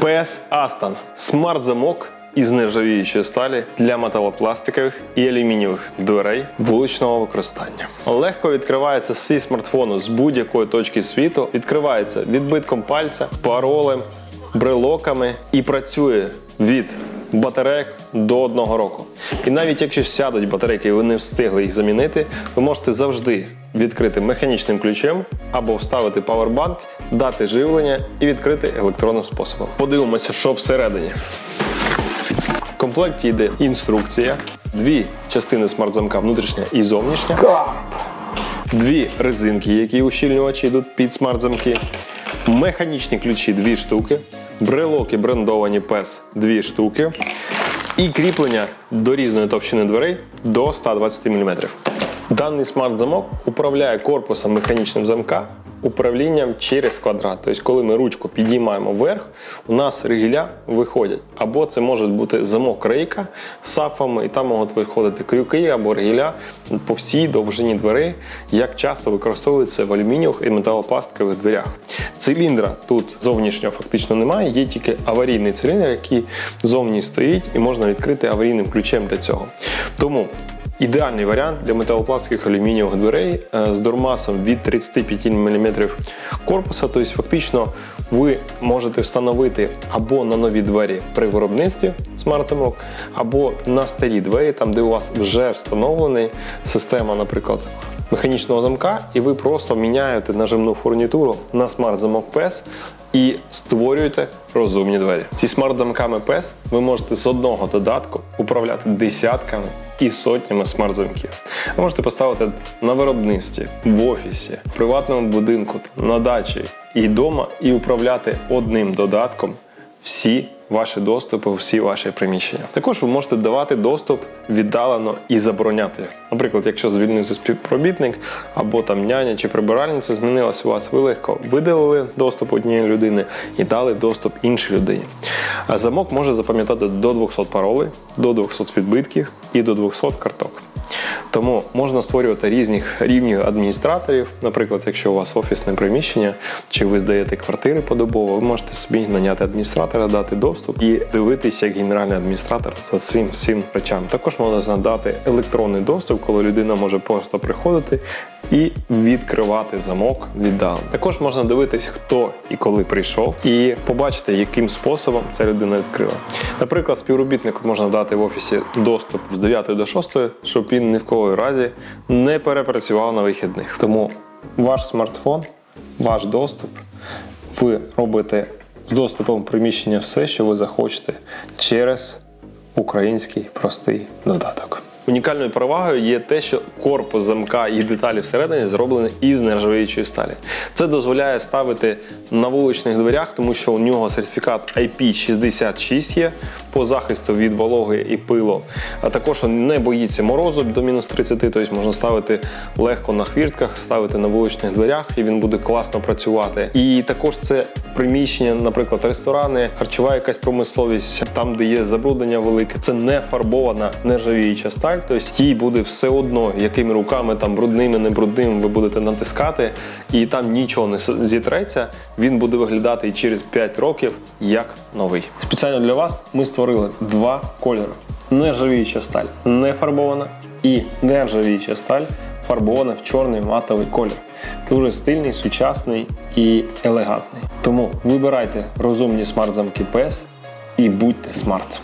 PS Aston – смарт-замок із нержавіючої сталі для металопластикових і алюмінієвих дверей вуличного використання. Легко відкривається зі смартфону з будь-якої точки світу, відкривається відбитком пальця, паролем, брелоками і працює від батарейок до одного року. І навіть якщо сядуть батарейки і ви не встигли їх замінити, ви можете завжди відкрити механічним ключем або вставити павербанк, дати живлення і відкрити електронним способом. Подивимося, що всередині. В комплекті йде інструкція, дві частини смарт-замка, внутрішня і зовнішня, дві резинки, які ущільнювачі йдуть під смарт-замки, механічні ключі дві штуки, брелоки брендовані PES 2 штуки, і кріплення до різної товщини дверей до 120 мм. Даний смарт-замок управляє корпусом механічним замка управлінням через квадрат. Тобто, коли ми ручку підіймаємо вверх, у нас ригіля виходять. Або це може бути замок рейка з сафами, і там можуть виходити крюки або ригіля по всій довжині дверей, як часто використовується в алюмінієвих і металопластикових дверях. Циліндра тут зовнішнього фактично немає, є тільки аварійний циліндр, який зовні стоїть, і можна відкрити аварійним ключем для цього. Тому Ідеальний варіант для металопластикових алюмінієвих дверей е, з дормасом від 35 мм корпуса. Тобто, фактично, ви можете встановити або на нові двері при виробництві смарт-замок, або на старі двері, там де у вас вже встановлена система, наприклад. Механічного замка, і ви просто міняєте нажимну фурнітуру на смарт-замок PES і створюєте розумні двері. Ці смарт-замками PES ви можете з одного додатку управляти десятками і сотнями смарт-замків. Ви можете поставити на виробництві, в офісі, в приватному будинку, на дачі і вдома, і управляти одним додатком всі ваші доступи, всі ваші приміщення. Також ви можете давати доступ віддалено і забороняти. Наприклад, якщо звільнився співробітник або там няня чи прибиральниця змінилась у вас, ви легко видалили доступ однієї людини і дали доступ іншій людині. А замок може запам'ятати до 200 паролей, до 200 відбитків і до 200 карток. Тому можна створювати різних рівнів адміністраторів. Наприклад, якщо у вас офісне приміщення, чи ви здаєте квартири подобово, ви можете собі наняти адміністратора, дати доступ і дивитися як генеральний адміністратор за цим всім речам. Також можна надати електронний доступ, коли людина може просто приходити і відкривати замок віддалено. Також можна дивитись, хто і коли прийшов, і побачити, яким способом ця людина відкрила. Наприклад, співробітнику можна дати в офісі доступ з 9 до 6, щоб він ні в кого разі не перепрацював на вихідних. Тому ваш смартфон, ваш доступ, ви робите з доступом в приміщення все, що ви захочете через український простий додаток. Унікальною перевагою є те, що корпус замка і деталі всередині зроблені із нержавіючої сталі. Це дозволяє ставити на вуличних дверях, тому що у нього сертифікат IP66 є по захисту від вологи і пилу. А також він не боїться морозу до мінус 30, тобто можна ставити легко на хвіртках, ставити на вуличних дверях, і він буде класно працювати. І також це приміщення, наприклад, ресторани, харчова якась промисловість, там, де є забруднення велике, це не фарбована нержавіюча сталь, тобто їй буде все одно, якими руками там брудними, не брудними ви будете натискати, і там нічого не зітреться. Він буде виглядати через 5 років як новий. Спеціально для вас ми створили два кольори: нержавіюча сталь не фарбована і нержавіюча сталь фарбована в чорний матовий колір. Дуже стильний, сучасний і елегантний. Тому вибирайте розумні смарт-замки PES і будьте смарт.